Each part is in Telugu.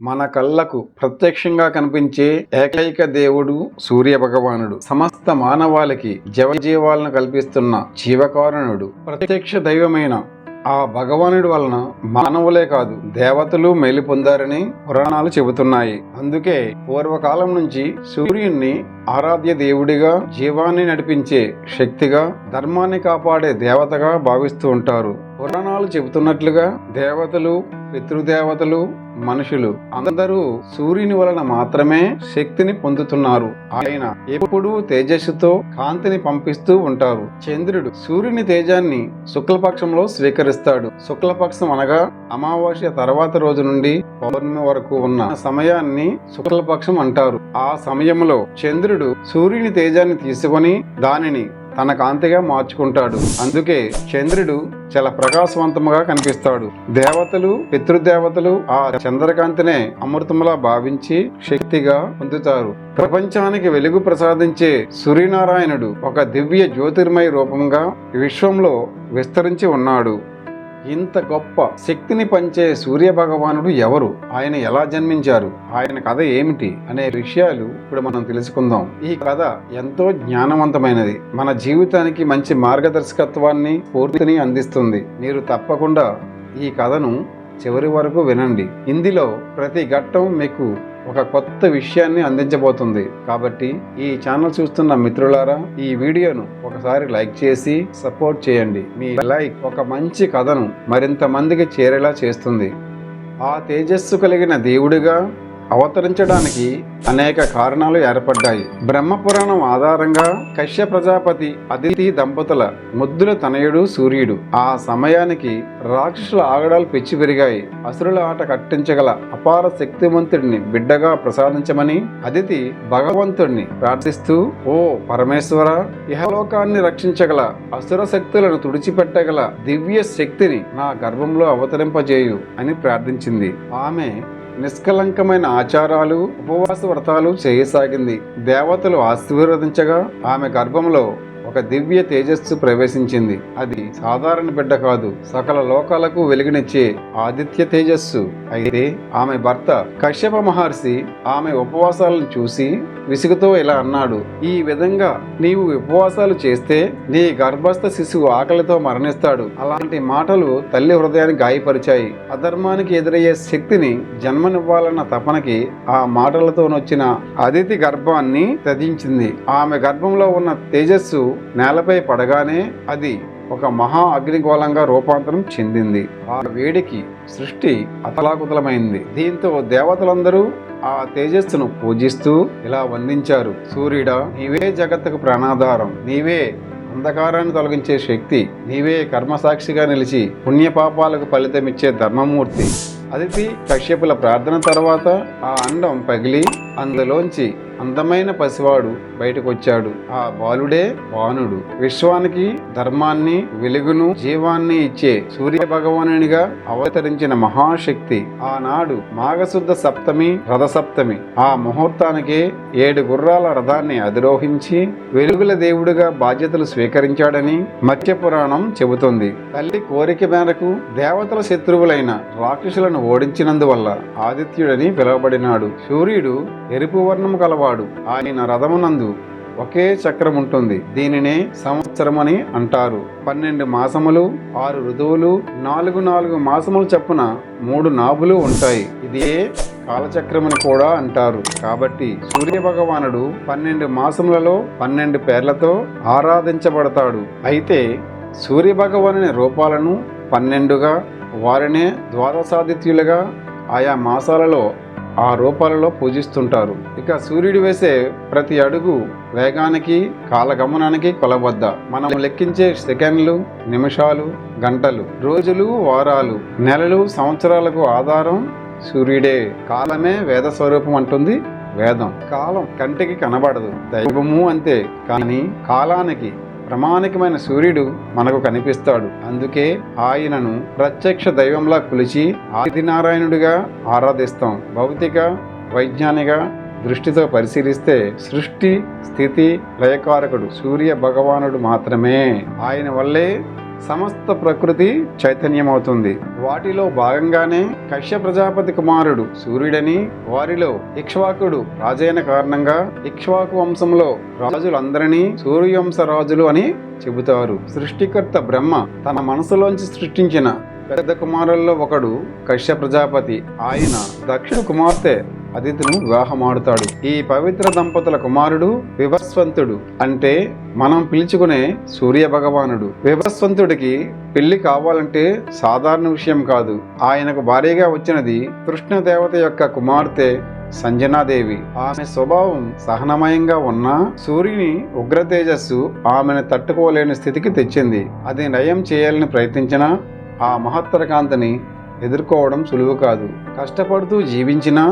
మన కళ్ళకు ప్రత్యక్షంగా కనిపించే ఏకైక దేవుడు సూర్య భగవానుడు సమస్త మానవాళికి జవజీవాలను కల్పిస్తున్న జీవకారణుడు. ప్రత్యక్ష దైవమైన ఆ భగవానుడి వలన మానవులే కాదు దేవతలు మేలు పొందారని పురాణాలు చెబుతున్నాయి. అందుకే పూర్వకాలం నుంచి సూర్యుణ్ణి ఆరాధ్య దేవుడిగా జీవాన్ని నడిపించే శక్తిగా ధర్మాన్ని కాపాడే దేవతగా భావిస్తూ ఉంటారు. పురాణాలు చెబుతున్నట్లుగా దేవతలు పితృదేవతలు మనుషులు అందరూ సూర్యుని వలన మాత్రమే శక్తిని పొందుతున్నారు. ఆయన ఎప్పుడూ తేజస్సుతో కాంతిని పంపిస్తూ ఉంటారు. చంద్రుడు సూర్యుని తేజాన్ని శుక్లపక్షంలో స్వీకరిస్తాడు. శుక్లపక్షం అనగా అమావాస్య తర్వాత రోజు నుండి పౌర్ణమి వరకు ఉన్న సమయాన్ని శుక్లపక్షం అంటారు. ఆ సమయంలో చంద్రుడు సూర్యుని తేజాన్ని తీసుకొని దానిని తన కాంతిగా మార్చుకుంటాడు. అందుకే చంద్రుడు చాలా ప్రకాశవంతముగా కనిపిస్తాడు. దేవతలు పితృదేవతలు ఆ చంద్రకాంతినే అమృతములా భావించి శక్తిగా పొందుతారు. ప్రపంచానికి వెలుగు ప్రసాదించే సూర్యనారాయణుడు ఒక దివ్య జ్యోతిర్మయ రూపంగా విశ్వంలో విస్తరించి ఉన్నాడు. ఇంత గొప్ప శక్తిని పంచే సూర్య భగవానుడు ఎవరు? ఆయన ఎలా జన్మించారు? ఆయన కథ ఏమిటి? అనే విషయాలు ఇప్పుడు మనం తెలుసుకుందాం. ఈ కథ ఎంతో జ్ఞానవంతమైనది. మన జీవితానికి మంచి మార్గదర్శకత్వాన్ని పూర్తిని అందిస్తుంది. మీరు తప్పకుండా ఈ కథను చివరి వరకు వినండి. ఇందులో ప్రతి ఘట్టం మీకు ఒక కొత్త విషయాన్ని అందించబోతుంది. కాబట్టి ఈ ఛానల్ చూస్తున్న మిత్రులారా ఈ వీడియోను ఒకసారి లైక్ చేసి సపోర్ట్ చేయండి. మీ లైక్ ఒక మంచి కథను మరింత మందికి చేరేలా చేస్తుంది. ఆ తేజస్సు కలిగిన దేవుడిగా అవతరించడానికి అనేక కారణాలు ఏర్పడ్డాయి. బ్రహ్మపురాణం ఆధారంగా కశ్య ప్రజాపతి అదితి దంపతుల ముద్దుల తనయుడు సూర్యుడు. ఆ సమయానికి రాక్షసుల ఆగడాలు పెచ్చి పెరిగాయి. అసురుల ఆట కట్టించగల అపార శక్తివంతుడిని బిడ్డగా ప్రసాదించమని అదితి భగవంతుడిని ప్రార్థిస్తూ ఓ పరమేశ్వర ఇహలోకాన్ని రక్షించగల అసుర శక్తులను తుడిచిపెట్టగల దివ్య శక్తిని నా గర్భంలో అవతరింపజేయు అని ప్రార్థించింది. ఆమె నిష్కలంకమైన ఆచారాలు ఉపవాస వ్రతాలు చేయసాగింది. దేవతలు ఆశీర్వదించగా ఆమె గర్భంలో ఒక దివ్య తేజస్సు ప్రవేశించింది. అది సాధారణ బిడ్డ కాదు సకల లోకాలకు వెలుగునిచ్చే ఆదిత్య తేజస్సు. అయితే ఆమె భర్త కశ్యప మహర్షి ఆమె ఉపవాసాలను చూసి విసుగుతో ఇలా అన్నాడు ఈ విధంగా నీవు ఉపవాసాలు చేస్తే నీ గర్భస్థ శిశువు ఆకలితో మరణిస్తాడు. అలాంటి మాటలు తల్లి హృదయాన్ని గాయపరిచాయి. అధర్మానికి ఎదురయ్యే శక్తిని జన్మనివ్వాలన్న తపనకి ఆ మాటలతోనొచ్చిన అదితి గర్భాన్ని త్యజించింది. ఆమె గర్భంలో ఉన్న తేజస్సు నేలపై పడగానే అది ఒక మహా అగ్నిగోళంగా రూపాంతరం చెందింది. ఆ వేడికి సృష్టి అతలాకుతలమైంది. దీంతో దేవతలందరూ ఆ తేజస్సును పూజిస్తూ ఇలా వందించారు. సూర్యుడా నీవే జగత్తుకు ప్రాణాధారం. నీవే అంధకారాన్ని తొలగించే శక్తి. నీవే కర్మసాక్షిగా నిలిచి పుణ్యపాపాలకు ఫలితమిచ్చే ధర్మమూర్తి. అదితి కశ్యపుల ప్రార్థన తర్వాత ఆ అండం పగిలి అందులోంచి అందమైన పసివాడు బయటకు వచ్చాడు ఆ బాలుడే బాణుడు విశ్వానికి ధర్మాన్ని వెలుగును జీవాన్ని ఇచ్చే సూర్య భగవానునిగా అవతరించిన మహాశక్తి ఆనాడు మాఘశుద్ధ సప్తమి రథసప్తమి. ఆ ముహూర్తానికే ఏడు గుర్రాల రథాన్ని అధిరోహించి వెలుగుల దేవుడిగా బాధ్యతలు స్వీకరించాడని మత్స్య పురాణం చెబుతుంది. తల్లి కోరిక మేరకు దేవతల శత్రువులైన రాక్షసులను ఓడించినందువల్ల ఆదిత్యుడని పిలువబడినాడు. సూర్యుడు ఎరుపు వర్ణము కలవాడు ఆయన రథమునందు ఒకే చక్రం ఉంటుంది దీనినే సంవత్సరమని అంటారు. పన్నెండు మాసములు ఆరు ఋతువులు నాలుగు నాలుగు మాసములు చొప్పున మూడు నాభులు ఉంటాయి. ఇదే కాలచక్రమని కూడా అంటారు. కాబట్టి సూర్య భగవానుడు పన్నెండు మాసములలో పన్నెండు పేర్లతో ఆరాధించబడతాడు. అయితే సూర్య భగవానుని రూపాలను పన్నెండుగా వారినే ద్వాదశాదిత్యులుగా ఆయా మాసాలలో ఆ రూపాలలో పూజిస్తుంటారు. ఇక సూర్యుడు వేసే ప్రతి అడుగు వేగానికి కాలగమనానికి కొలబద్ద మనం లెక్కించే సెకండ్లు నిమిషాలు గంటలు రోజులు వారాలు నెలలు సంవత్సరాలకు ఆధారం సూర్యుడే. కాలమే వేద స్వరూపం అంటుంది వేదం. కాలం కంటికి కనబడదు. దైవము అంతే. కానీ కాలానికి ప్రమాణికమైన సూర్యుడు మనకు కనిపిస్తాడు. అందుకే ఆయనను ప్రత్యక్ష దైవంలా కొలిచి ఆదినారాయణుడిగా ఆరాధిస్తాం. భౌతిక వైజ్ఞానిక దృష్టితో పరిశీలిస్తే సృష్టి స్థితి లయకారకుడు సూర్య భగవానుడు మాత్రమే. ఆయన వల్లే సమస్త ప్రకృతి చైతన్యమవుతుంది. వాటిలో భాగంగానే కశ్య ప్రజాపతి కుమారుడు సూర్యుడని వారిలో ఇక్ష్వాకుడు రాజైన కారణంగా ఇక్ష్వాకు వంశంలో రాజులందరినీ సూర్యవంశ రాజులు అని చెబుతారు. సృష్టికర్త బ్రహ్మ తన మనసులోంచి సృష్టించిన పెద్ద కుమారుల్లో ఒకడు కశ్య ప్రజాపతి. ఆయన దక్షిణ కుమార్తె అదితిను వివాహమాడుతాడు. ఈ పవిత్ర దంపతుల కుమారుడు వివస్వంతుడు అంటే మనం పిలుచుకునే సూర్య భగవానుడు వివస్వంతుడికి పెళ్ళి కావాలంటే సాధారణ విషయం కాదు. ఆయనకు భార్యగా వచ్చినది కృష్ణదేవత యొక్క కుమార్తె సంజనాదేవి. ఆమె స్వభావం సహనమయంగా ఉన్నా సూర్యుని ఉగ్ర తేజస్సు ఆమెను తట్టుకోలేని స్థితికి తెచ్చింది. అది నయం చేయాలని ప్రయత్నించినా ఆ మహత్తర కాంతిని ఎదుర్కోవడం సులువు కాదు. కష్టపడుతూ జీవించినా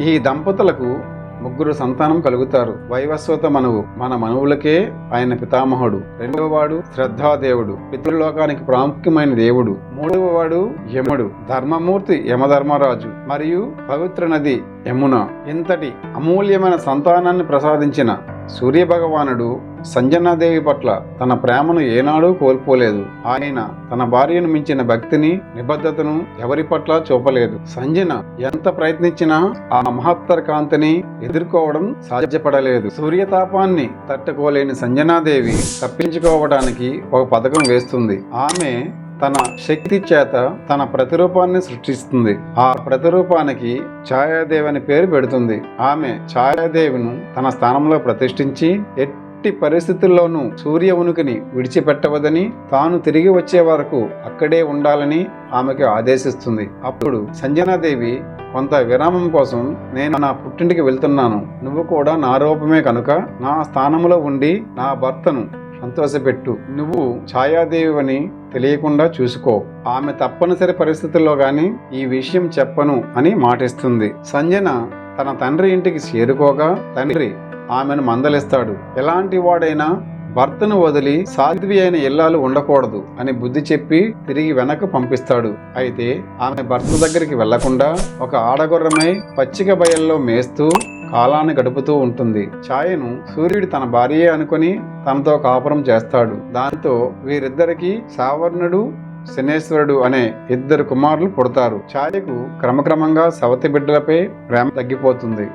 ఈ దంపతులకు ముగ్గురు సంతానం కలుగుతారు. వైవస్వత మనువు మన మనువులకే ఆయన పితామహుడు. రెండవ వాడు శ్రద్ధాదేవుడు. పితృలోకానికి ప్రాముఖ్యమైన దేవుడు. మూడవ వాడు యముడు. ధర్మమూర్తి యమధర్మరాజు. మరియు పవిత్ర నది యమున. ఇంతటి అమూల్యమైన సంతానాన్ని ప్రసాదించిన సూర్య భగవానుడు సంజనాదేవి పట్ల తన ప్రేమను ఏనాడూ కోల్పోలేదు. ఆయన తన భార్యను మించిన భక్తిని నిబద్ధతను ఎవరి పట్ల చూపలేదు. సంజన ఎంత ప్రయత్నించినా ఆ మహత్తర కాంతిని ఎదుర్కోవడం సాధ్యపడలేదు. సూర్యతాపాన్ని తట్టుకోలేని సంజనాదేవి తప్పించుకోవడానికి ఒక పథకం వేస్తుంది. ఆమె తన శక్తి చేత తన ప్రతిరూపాన్ని సృష్టిస్తుంది. ఆ ప్రతిరూపానికి ఛాయాదేవి అని పేరు పెడుతుంది. ఆమె ఛాయాదేవిను తన స్థానంలో ప్రతిష్ఠించి ఎట్టి పరిస్థితుల్లోనూ సూర్య ఉనికిని విడిచిపెట్టవదని తాను తిరిగి వచ్చే వరకు అక్కడే ఉండాలని ఆమెకు ఆదేశిస్తుంది. అప్పుడు సంజనాదేవి కొంత విరామం కోసం నేను నా పుట్టింటికి వెళ్తున్నాను. నువ్వు కూడా నా రూపమే కనుక నా స్థానంలో ఉండి నా భర్తను సంతోషపెట్టు. నువ్వు ఛాయాదేవి అని తెలియకుండా చూసుకో. ఆమె తప్పనిసరి పరిస్థితుల్లో గాని ఈ విషయం చెప్పను అని మాటిస్తుంది. సంజన తన తండ్రి ఇంటికి చేరుకోగా తండ్రి ఆమెను మందలిస్తాడు. ఎలాంటి వాడైనా భర్తను వదిలి సాధ్వి అయిన ఇల్లాలు ఉండకూడదు అని బుద్ధి చెప్పి తిరిగి వెనక్కు పంపిస్తాడు. అయితే ఆమె భర్త దగ్గరికి వెళ్ళకుండా ఒక ఆడగొర్రమై పచ్చిక బయల్లో మేస్తూ కాలాన్ని గడుపుతూ ఉంటుంది. ఛాయను సూర్యుడు తన భార్యే అనుకుని తనతో కాపురం చేస్తాడు. దాంతో వీరిద్దరికి సావర్ణుడు శనేశ్వరుడు అనే ఇద్దరు కుమారులు పుడతారు. ఛాయకు క్రమక్రమంగా సవతి బిడ్డలపై ప్రేమ తగ్గిపోతుంది.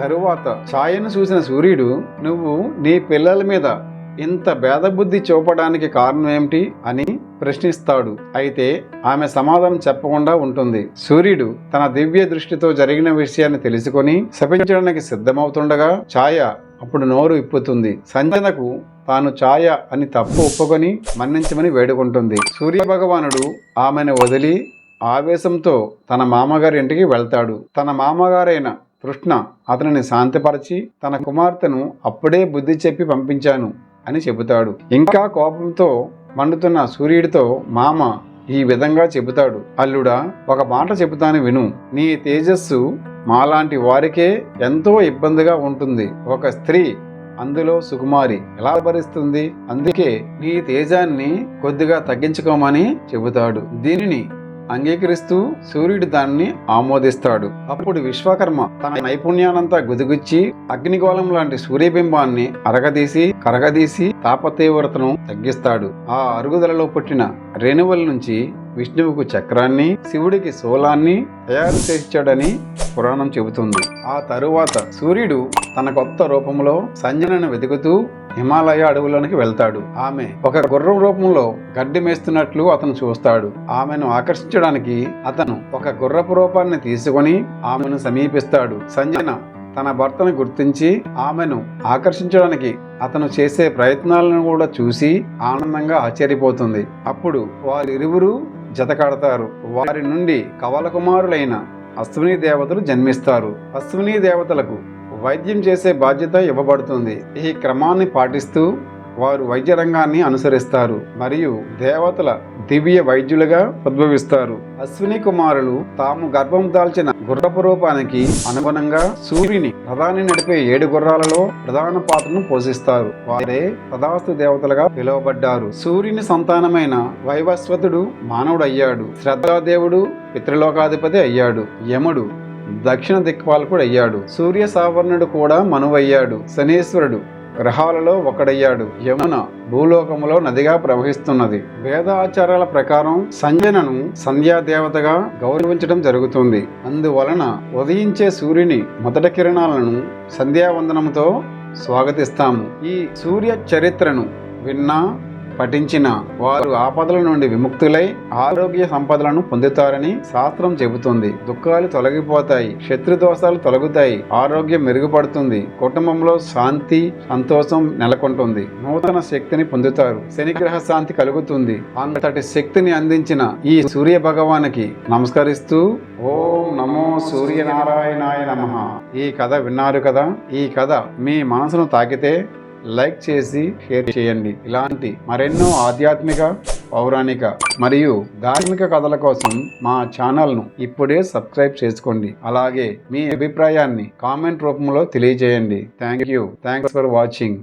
తరువాత ఛాయను చూసిన సూర్యుడు నువ్వు నీ పిల్లల మీద ఇంత భేదబుద్ధి చూపడానికి కారణం ఏమిటి? అని ప్రశ్నిస్తాడు. అయితే ఆమె సమాధానం చెప్పకుండా ఉంటుంది. సూర్యుడు తన దివ్య దృష్టితో జరిగిన విషయాన్ని తెలుసుకొని శపించడానికి సిద్ధమవుతుండగా ఛాయ అప్పుడు నోరు ఇప్పుతుంది సంజనకు తాను ఛాయ అని తప్పు ఒప్పుకొని మన్నించమని వేడుకుంటుంది. సూర్య భగవానుడు ఆమెను వదిలి ఆవేశంతో తన మామగారి ఇంటికి వెళ్తాడు. తన మామగారైన కృష్ణ అతనిని శాంతిపరచి తన కుమార్తెను అప్పుడే బుద్ధి చెప్పి పంపించాను అని చెబుతాడు. ఇంకా కోపంతో మండుతున్న సూర్యుడితో మామ ఈ విధంగా చెబుతాడు. అల్లుడా ఒక మాట చెబుతాను విను. నీ తేజస్సు మాలాంటి వారికే ఎంతో ఇబ్బందిగా ఉంటుంది. ఒక స్త్రీ అందులో సుకుమారి ఎలా భరిస్తుంది? అందుకే నీ తేజాన్ని కొద్దిగా తగ్గించుకోమని చెబుతాడు. దీనిని అంగీకరిస్తూ సూర్యుడు దాన్ని ఆమోదిస్తాడు. అప్పుడు విశ్వకర్మ తన నైపుణ్యానంతా గుదిగుచ్చి అగ్నిగోళం లాంటి సూర్యబింబాన్ని అరగదీసి కరగదీసి తాపతీవ్రతను తగ్గిస్తాడు. ఆ అరుగుదలలో పుట్టిన రేణువుల నుంచి విష్ణువుకు చక్రాన్ని శివుడికి శూలాన్ని తయారు చేశాడని పురాణం చెబుతుంది. ఆ తరువాత సూర్యుడు తన కొత్త రూపంలో సంజనను వెతుకుతూ హిమాలయ అడవులోనికి వెళ్తాడు. ఆమె ఒక గుర్రం రూపంలో గడ్డి మేస్తున్నట్లు అతను చూస్తాడు. ఆమెను ఆకర్షించడానికి అతను ఒక గుర్రపు రూపాన్ని తీసుకొని ఆమెను సమీపిస్తాడు. సంజన తన భర్తను గుర్తించి ఆమెను ఆకర్షించడానికి అతను చేసే ప్రయత్నాలను కూడా చూసి ఆనందంగా ఆశ్చర్యపోతుంది. అప్పుడు వారిరువురు జతకడతారు. వారి నుండి కవల కుమారులైన అశ్విని దేవతలు జన్మిస్తారు. అశ్విని దేవతలకు వైద్యం చేసే బాధ్యత ఇవ్వబడుతుంది. ఈ క్రమాన్ని పాటిస్తూ వారు వైద్య రంగాన్ని అనుసరిస్తారు మరియు దేవతల దివ్య వైద్యులుగా ఉద్భవిస్తారు. అశ్విని కుమారులు తాము గర్భం దాల్చిన గుర్రపు రూపానికి అనుగుణంగా సూర్యుని రథాన్ని నడిపే ఏడు గుర్రాలలో ప్రధాన పాత్రను పోషిస్తారు. వారే తదాస్తు దేవతలుగా పిలువబడ్డారు. సూర్యుని సంతానమైన వైవస్వతుడు మానవుడు అయ్యాడు శ్రద్ధాదేవుడు పితృలోకాధిపతి అయ్యాడు. యముడు దక్షిణ దిక్పాలకుడు అయ్యాడు. సూర్య సావర్ణుడు కూడా మనువయ్యాడు. శనీశ్వరుడు గ్రహాలలో ఒకడయ్యాడు. యమున భూలోకములో నదిగా ప్రవహిస్తున్నది. వేద ఆచారాల ప్రకారం సంజనను సంధ్యాదేవతగా గౌరవించడం జరుగుతుంది. అందువలన ఉదయించే సూర్యుని మొదటి కిరణాలను సంధ్యావందనంతో స్వాగతిస్తాము. ఈ సూర్య చరిత్రను విన్నా పఠించిన వారు ఆపదల నుండి విముక్తులై ఆరోగ్య సంపదలను పొందుతారని శాస్త్రం చెబుతుంది. దుఃఖాలు తొలగిపోతాయి శత్రు దోషాలు తొలగుతాయి ఆరోగ్యం మెరుగుపడుతుంది కుటుంబంలో శాంతి సంతోషం నెలకొంటుంది నూతన శక్తిని పొందుతారు శనిగ్రహ శాంతి కలుగుతుంది. అంతటి శక్తిని అందించిన ఈ సూర్య భగవానికి నమస్కరిస్తూ ఓం నమో సూర్యనారాయణాయ నమ. ఈ కథ విన్నారు కదా? ఈ కథ మీ మనసును తాకితే లైక్ చేసి షేర్ చేయండి. ఇలాంటి మరెన్నో ఆధ్యాత్మిక పౌరాణిక మరియు ధార్మిక కథల కోసం మా ఛానల్ను ఇప్పుడే సబ్స్క్రైబ్ చేసుకోండి. అలాగే మీ అభిప్రాయాన్ని కామెంట్ రూపంలో తెలియజేయండి. Thank you. Thanks for watching.